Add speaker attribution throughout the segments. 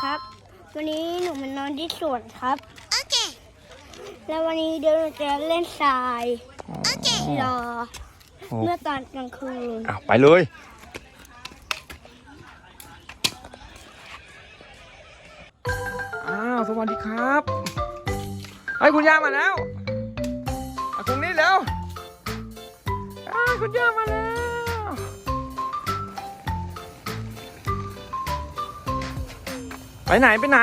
Speaker 1: ครับ วันนี้หนูมานอนที่สวนครับ โอเค แล้ววันนี้เดี๋ยวหนูจะเล่นทรายรอ
Speaker 2: โอ้
Speaker 1: เมื่อตอนกลางคืน
Speaker 2: อะไปเลย อ้าว สวัสดีครับไอ้ยคุณย่ามาแล้วอะตรงนี้เร็วอ้าวคุณย่ามาแล้ว ไปไหนไปไหน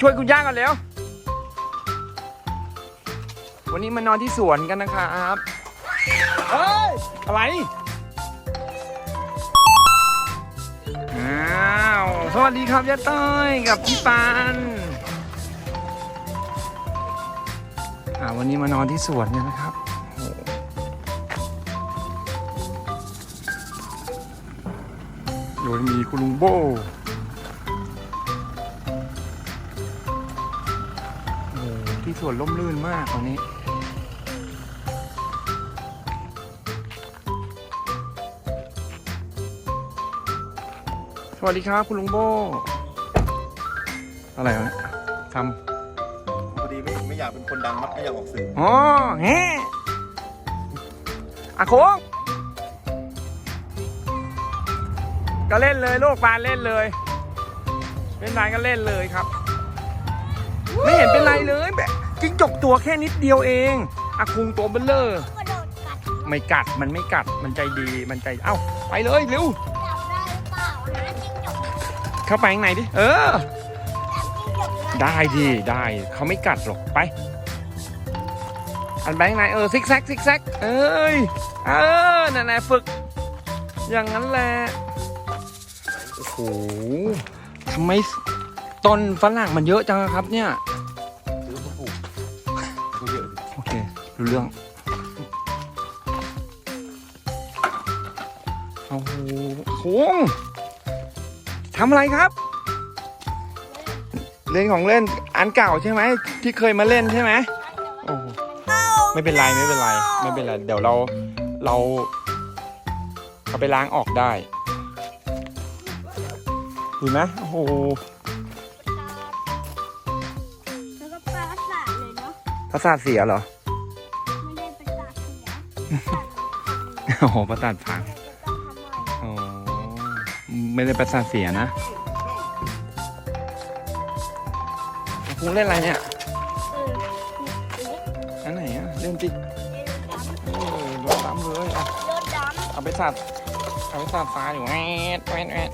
Speaker 2: ช่วยคุณย่ากันเร็ววันนี้มานอนที่สวนกันนะครับเฮ้ยอะไร อ้าว สวัสดีครับย่าต้อยกับพี่ปานอ่าวันนี้มานอนที่สวนกันนะครับ ดยมีคุณลุงโบโอ้โหที่สวนร่มรื่นมากตอนนี้ สวัสดีครับคุณลุงโบ อะไรวะเนี่ยท
Speaker 3: พอดีไม่ไม่อยากเป็นคนดังครับไม่อยากออกสื่อำ
Speaker 2: อ๋อแฮอะโค้ง ก็เล่นเลยลูกปานเล่นเลยเป็นไรก็เล่นเลยครับ ไม่เห็นเป็นไรเลยแบบจิ้งจกตัวแค่นิดเดียวเองอาคุงตัวเบลเลอร์
Speaker 1: กระโดดกัด
Speaker 2: ไม่กัดมันไม่กัดมันใจดีมันใจเอ้าไปเลยเร็ว
Speaker 1: จับได้หรือเปล่านะจิ้งจก
Speaker 2: เข้าไปข้างในดิเออ
Speaker 1: จับจิ้งจก
Speaker 2: ได้ดิได้เขาไม่กัดหรอกไป อันแบงค์ไหนเออซิกแซกซิกแซกเอ้ยเออนั่นแหละฝึก อย่างนั้นแหละ โอ้โหทำไมต้นฝรั่งมันเยอะจังอะครับเนี่ย
Speaker 3: ซื้อมาปลูกไม่เยอะดิ
Speaker 2: โอเครู้เรื่อง โอ้โหโค้งทำอะไรครับ เล่นของเล่นอันเก่าใช่ไหม ที่เคยมาเล่นใช่ไหมโอ้โหไม่เป็นไรไม่เป็นไร ไม่เป็นไร เดี๋ยวเราเราเอาไปล้างออกได้ เห็นไหมโอ้โห
Speaker 1: แล้วก็ปลาสาดเลยเนาะ
Speaker 2: ประสาทเสียเหรอ
Speaker 1: ไม่ได้เป็นปลาเสีย
Speaker 2: โอ้โหประสาทพัง
Speaker 1: จะต้องทำใหม่
Speaker 2: อ๋อไม่ได้ประสาทเสียนะคุณเล่นอะไรเนี่ย
Speaker 1: เออนี่
Speaker 2: อันไหนอะเล่นจิ
Speaker 1: เล่นดำ
Speaker 2: เออโดนตามเลยอะ
Speaker 1: โดนด
Speaker 2: เอาไปสาดเอาไปสาดฟ้าอยู่แอดแอดแอด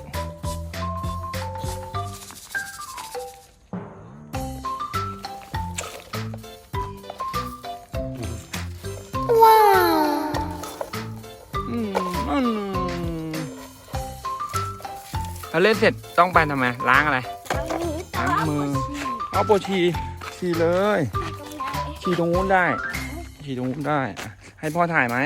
Speaker 2: เอาเล่นเสร็จต้องไปทำไมล้างอะไร
Speaker 1: ทั้งนี้แต่
Speaker 2: ล้าง
Speaker 1: ว่า
Speaker 2: มือ
Speaker 1: ปวดฉี่
Speaker 2: เอาโปรชีชีเลย
Speaker 1: ตรงไหน
Speaker 2: ชีตรงนู้นได้ชีตรงนู้นได้อะให้พ่อถ่ายไหม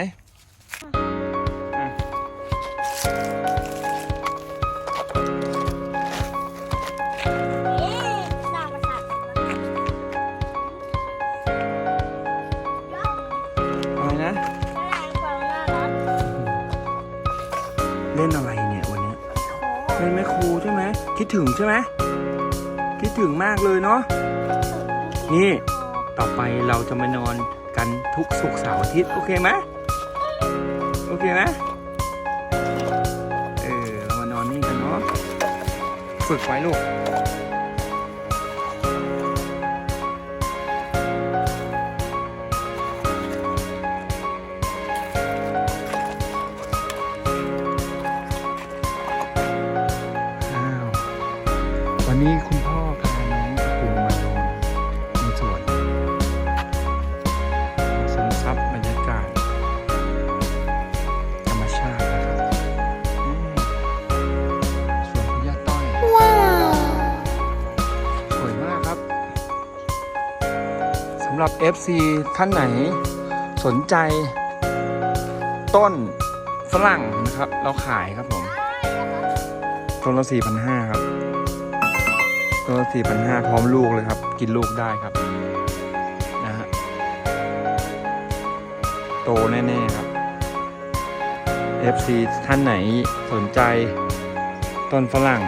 Speaker 2: คิดถึงใช่ไหมคิดถึงมากเลยเนาะนี่ต่อไปเราจะมานอนกันทุกสุกเสาร์อาทิตย์โอเคไหมโอเคไหมเออเรามานอนนี่กันเนาะฝึกไว้ลูก นนี้คุณพ่อพาน้องปูมานอนในสวนซึมซับบรรยากาศธรรมชาตินะครับอืมสวนพญาต้อย
Speaker 1: ว้าว
Speaker 2: สวยมากครับสำหรับ FC ท่านไหนสนใจ ต้นฝรั่งนะครับ เราขายครับผมต้นละ4,500ครับ ต้นละ4,500พร้อมลูกเลยครับ กินลูกได้ครับนะฮะโตแน่ ๆ ครับ FC ท่านไหนสนใจต้นฝรั่ง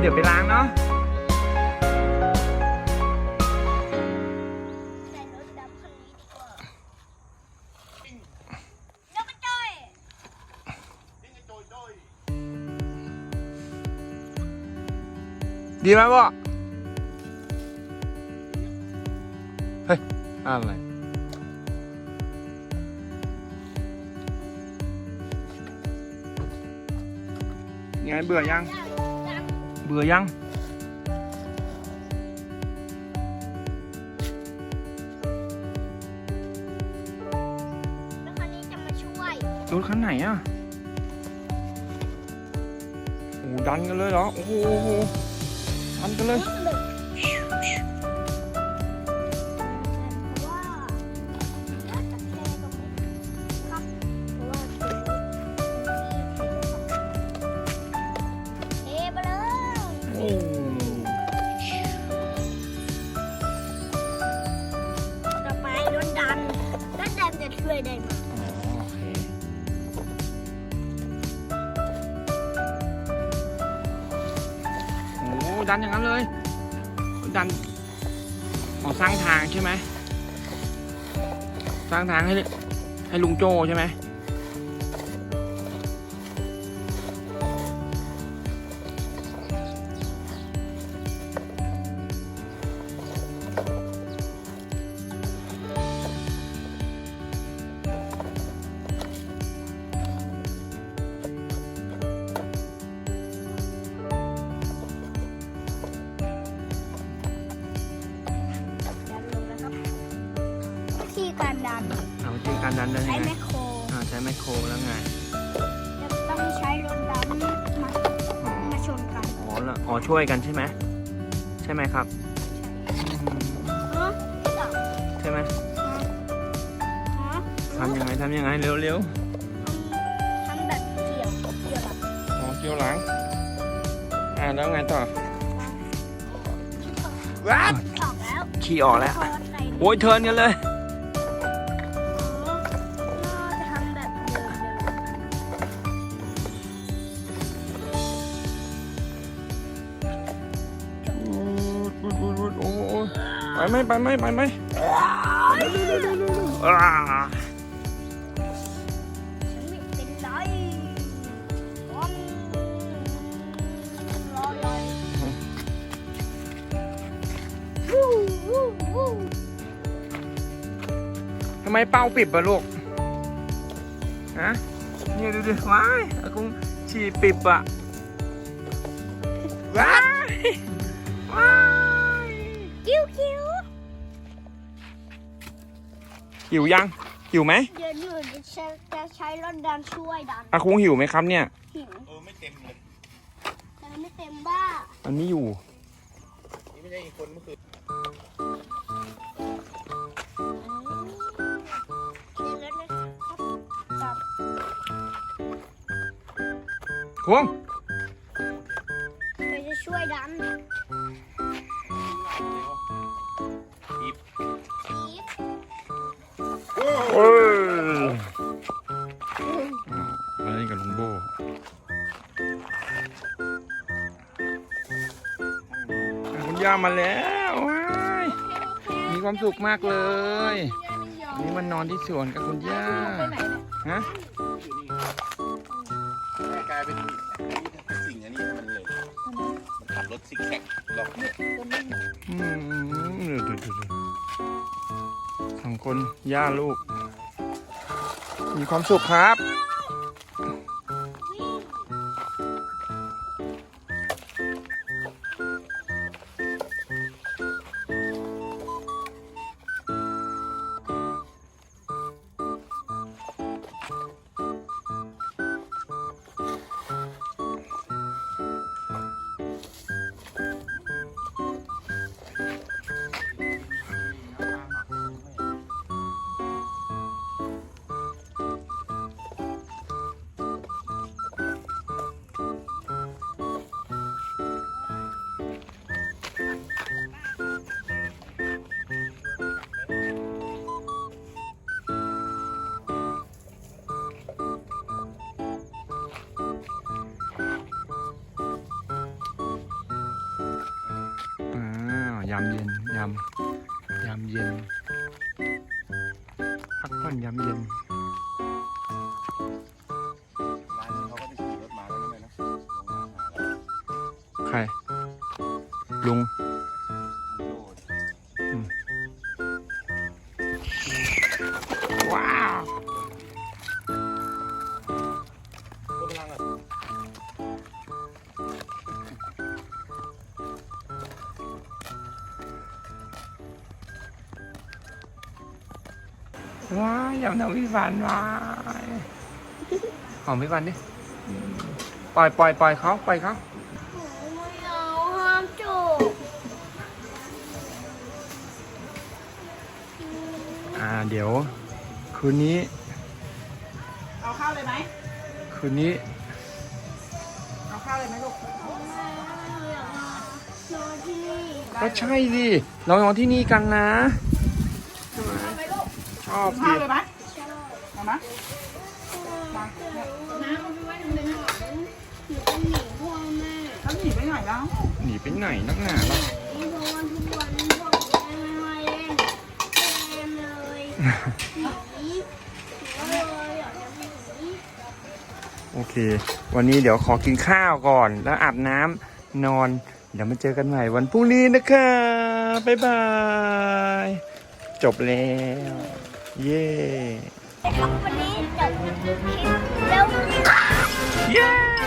Speaker 2: เดี๋ยวไปล้างเนาะ
Speaker 1: ใส่รถดำคันนี้ดีกว่าแล้วก็จ้อย
Speaker 2: ดีไหมพ่อเฮ้ย อะไรยังไงเบื่อยัง เบื่อยัง
Speaker 1: แล้วคันนี้จะมาช่วย
Speaker 2: รถคันไหนอะโอ้โหดันกันเลยเหรอ โอ้โหโอ้โหดันกันเลย
Speaker 1: จะช่วยได้ไหม
Speaker 2: อ๋อโอเคโอ้ดันอย่างนั้นเลย ดันออสร้างทางใช่ไหม สร้างทางให้ให้ลุงโจใช่ไหม
Speaker 1: ดัน
Speaker 2: เอาวิธีการดันได้
Speaker 1: ใช้
Speaker 2: ยัง
Speaker 1: แม
Speaker 2: ไง
Speaker 1: คโคร
Speaker 2: อ่าใช้ไมโครแล้วไง
Speaker 1: จะต้องใช้รถดันมา
Speaker 2: อ๋อ
Speaker 1: มาชนกัน
Speaker 2: อ๋อแล้วอ๋อช่วยกันใช่ไหมใช่ไหมครับอืม
Speaker 1: เออจับ
Speaker 2: ใช่ไหม
Speaker 1: ฮะ
Speaker 2: ทำยังไงทำยังไงเร็วเร็ว
Speaker 1: ทำแบบเกี่ยวเกี่ยวแบบ
Speaker 2: อ๋อเกี่ยวหลังอ่าแล้วไงต่อว้า
Speaker 1: ออกแล้ว
Speaker 2: ขี่ออกแล้ว
Speaker 1: พอใส่
Speaker 2: โอ้ยเทิร์นกันเลย ไปไหมไปไหมไปไหมอ่า
Speaker 1: ๆฉันไม่เป็นไรวันรอยอยวู้วู้วู้
Speaker 2: ทำไมเป้าปิดอะลูกฮะนี่ดูดิว้ายอากงฉี่ปิดอะว้ายว้าย
Speaker 1: กิ้วกิ้ว
Speaker 2: หิวยัง หิวไหม
Speaker 1: เดี๋ยวหนูจะจะใช้รถดันช่วยดัน
Speaker 2: อาคุงหิวไหมครับเนี่ย
Speaker 1: หิว
Speaker 3: เออไม่เต็มเลย
Speaker 1: แต่ไม่เต็มบ้า
Speaker 2: มันไม่อยู่
Speaker 3: นี่ไม่ใช่อีกคนเมื่อคืน
Speaker 1: เดี๋ยวรถนะครับจับ
Speaker 2: คุง
Speaker 1: ย่า
Speaker 2: มาแล้วว้ายมีความสุขมากเลย นี่มันนอนที่สวนกับคุณย่าฮะ
Speaker 3: กลายเป็นสิ่งอันนี้ให้มันเลยมันขับรถซิกแซกหลอกเนี่ย
Speaker 2: อืมดูดูดูดูสองคนย่าลูก มีความสุขครับามเย็นยามยามเย็นพักผ่อนยามเย็น
Speaker 3: ร้านนี้เขาก็จะขี่รถมาแล้วนะแม่นะลงมาหาเรา
Speaker 2: ใครลุง ว้ายยำน้ำพี่ฟันว้ายหอมพี่ฟันดิปล่อยปล่อยปล่อยเขาปล่อยเขา
Speaker 1: ไม่เอาห้ามจูบ
Speaker 2: อ่าเดี๋ยว คืนนี้
Speaker 4: เอาข้าวเลยไหม
Speaker 2: คืนนี้
Speaker 4: เอาข้าวเลยไหมลูก
Speaker 1: นอนที่นี่
Speaker 2: ก็ใช่สิเรานอนที่นี่กันนะช อบ
Speaker 4: ข้าวเลยไหมเอาไหมา
Speaker 1: น้ำเอาไปไว้ตรงนั้นหนูจะหนีพ่อแม่
Speaker 4: เขาหนีไปไหนแล้ว
Speaker 2: หนีไปไหนนักหนาล่ะ
Speaker 1: นี่เพราะว่าทุกวันพ่อแม่ไม่ให้เล่นเล่นเลยหนีหนูก็เลยอยากจะหนี
Speaker 2: โอเค วันนี้เดี๋ยวขอกินข้าวก่อนแล้วอาบน้ำนอน เดี๋ยวมาเจอกันใหม่วันพรุ่งนี้นะคะบ๊ายบาย จบแล้ว เย้
Speaker 1: ครับวันนี้จบคลิปแล้ว
Speaker 2: เย้